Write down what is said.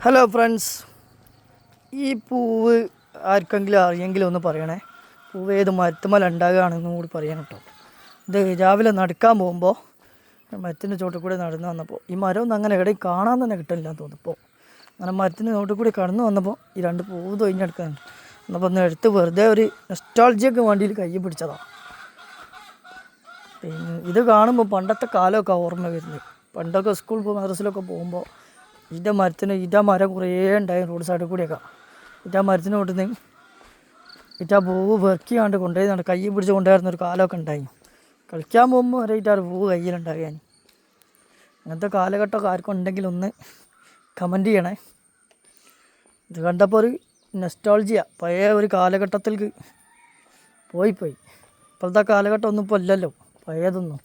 Hello friends ഈ പൂവ് ആർക്കെങ്കിലും അറിയെങ്കിലും ഒന്ന് പറയണേ. പൂവ് ഏത് മരത്തുമല ഉണ്ടാകുകയാണെന്നും കൂടി പറയണം കേട്ടോ. ഇത് രാവിലെ നടക്കാൻ പോകുമ്പോൾ മരത്തിന്റെ ചോട്ടിൽ കൂടെ നടന്നു വന്നപ്പോൾ ഈ മരം ഒന്നും അങ്ങനെ എവിടെയും കാണാൻ തന്നെ കിട്ടില്ല എന്ന് തോന്നിപ്പോൾ അങ്ങനെ മരത്തിന്റെ ചോട്ടിൽ കൂടി കടന്നു വന്നപ്പോൾ ഈ രണ്ട് പൂവ് തൊഴിഞ്ഞെടുക്കാൻ എന്നപ്പോൾ ഒന്ന് എടുത്ത് വെറുതെ ഒരു നെസ്റ്റാൾജിയൊക്കെ വണ്ടിയിൽ കൈ പിടിച്ചതാണ് പിന്നെ ഇത് കാണുമ്പോൾ പണ്ടത്തെ കാലമൊക്കെ ഓർമ്മ വരുന്നത്. പണ്ടൊക്കെ സ്കൂൾ മദ്രസിലൊക്കെ പോകുമ്പോൾ ഇന്റെ മരത്തിന് ഇതാ മരം കുറേ ഉണ്ടായി റോഡ് സൈഡിൽ കൂടിയൊക്കെ. ഇതാ മരത്തിന് കൊണ്ടുവന്ന് ഇറ്റാ പൂ വെക്കിയാണ്ട് കൊണ്ടുപോയി നട കൈ പിടിച്ച് കൊണ്ടുവരുന്ന ഒരു കാലമൊക്കെ ഉണ്ടായി. കളിക്കാൻ പോകുമ്പോൾ വരെ ഇറ്റാ പൂ കയ്യിലുണ്ടാകുക കയ്യിലുണ്ടാകാൻ അങ്ങനത്തെ കാലഘട്ടമൊക്കെ ആർക്കും ഉണ്ടെങ്കിൽ ഒന്ന് കമന്റ് ചെയ്യണേ. ഇത് കണ്ടപ്പോൾ ഒരു നെസ്റ്റോളജിയ പഴയ ഒരു കാലഘട്ടത്തിലേക്ക് പോയി പോയി ഇപ്പോഴത്തെ കാലഘട്ടം ഒന്നും ഇപ്പോൾ ഇല്ലല്ലോ. പഴയതൊന്നും.